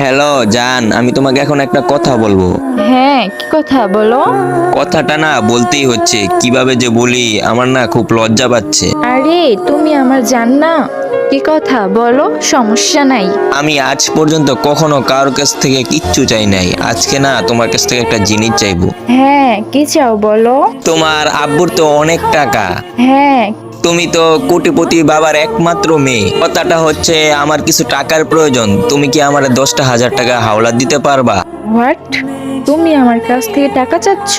Hello জান আমি তোমাকে এখন একটা কথা বলব। হ্যাঁ কি কথা বলো? কথাটা না বলতেই হচ্ছে কীভাবে যে বলি আমার না খুব লজ্জা পাচ্ছে। আরে তুমি আমার জান না কি কথা বলো সমস্যা নাই। আমি আজ পর্যন্ত কখনো কারোর কাছ থেকে কিচ্ছু চাই নাই আজকে না তোমার কাছ থেকে একটা জিনিস চাইব। হ্যাঁ কি চাও বলো? তোমার আব্বুর তো অনেক টাকা। হ্যাঁ তুমি তো কোটিপতি বাবার একমাত্র মেয়ে। কথাটা হচ্ছে, আমার কিছু টাকার প্রয়োজন। তুমি কি আমার দশটা হাজার টাকা হাওলা দিতে পারবা? হোয়াট তুমি আমার কাছ থেকে টাকা চাচ্ছ?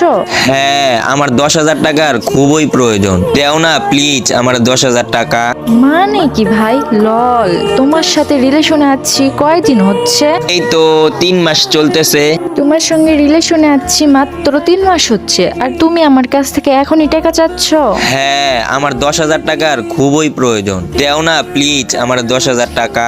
হ্যাঁ আমার দশ হাজার টাকার খুবই প্রয়োজন। দেও না প্লিজ আমার দশ হাজার টাকা। মানে কি ভাই? লল তোমার সাথে রিলেশনে আছি কয়দিন হচ্ছে? এই তো তিন মাস চলতেছে। তোমার সঙ্গে রিলেশনে আছি মাত্র তিন মাস হচ্ছে। আর তুমি আমার কাছ থেকে এখনই টাকা চাচ্ছ? হ্যাঁ আমার দশ হাজার টাকার খুবই প্রয়োজন। দেও না প্লিজ আমার দশ হাজার টাকা।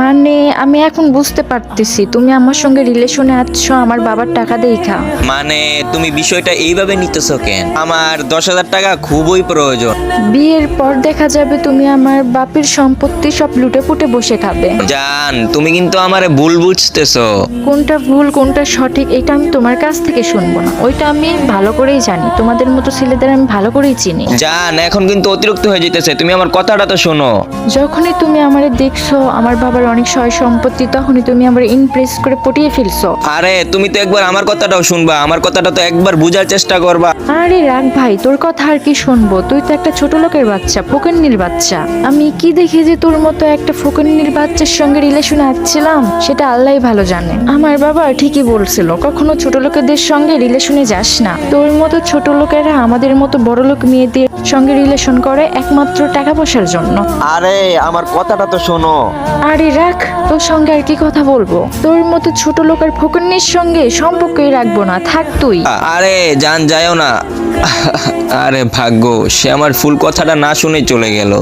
মানে আমি এখন বুঝতে পারতেছি তুমি আমার সঙ্গে রিলেশনে আছো আমার বাবার টাকা দেখা মানে তুমি বিষয়টা এইভাবে নিতেছো কেন? আমার দশ হাজার টাকা খুবই প্রয়োজন। বিয়ের পর দেখা যাবে তুমি আমার বাপের সম্পত্তি সব লুটে পুটে বসে খাবে। জান তুমি কিন্তু আমারে ভুল বুঝতেছো। কোনটা ভুল কোনটা সঠিক এটা আমি তোমার কাছ থেকে শুনব না। ওইটা আমি ভালো করেই জানি। তোমাদের মতো ছেলেদের আমি ভালো করেই চিনি। জান এখন কিন্তু অতিরিক্ত হয়ে যেতেছে। তুমি আমার কথাটা তো শোনো। যখনই তুমি আমারে দেখছ আমার বাবার অনেক সয় সম্পত্তি তখনই তুমি আমার ইমপ্রেস করে পটিয়ে ফেলছো। আরে তুমি তো একবার আমার কথাটাও শুনবা আমার কথাটা তো একবার বুঝার চেষ্টা করবা। আরে রাখ ভাই তোর কথা আর কি শুনব? তুই তো একটা ছোট লোকের বাচ্চা ফোকেন্নির বাচ্চা। আমি কি দেখে যে তোর মতো একটা ফোকেন্নির বাচ্চার সঙ্গে রিলেশনে আসছিলাম সেটা আল্লাহই ভালো জানে। আমার বাবা ঠিকই বলছিল কখনো ছোট লোকেদের সঙ্গে রিলেশনে যাস না। তোর মতো ছোট লোকেরা আমাদের মতো বড় লোক মেয়েদের সঙ্গে রিলেশন করে একমাত্র টাকা পয়সার জন্য। আরে আমার কথাটা তো শোনো। আরে রাখ তোর সঙ্গে আর কি কথা বলব? তোর মতো ছোট লোক আর ফোকন্নির সঙ্গে সম্পর্কই রাখব না, থাক তুই। আরে জান যায়ও না। আরে ভাগ্য, সে আমার ফুল কথাটা না শুনে চলে গেল।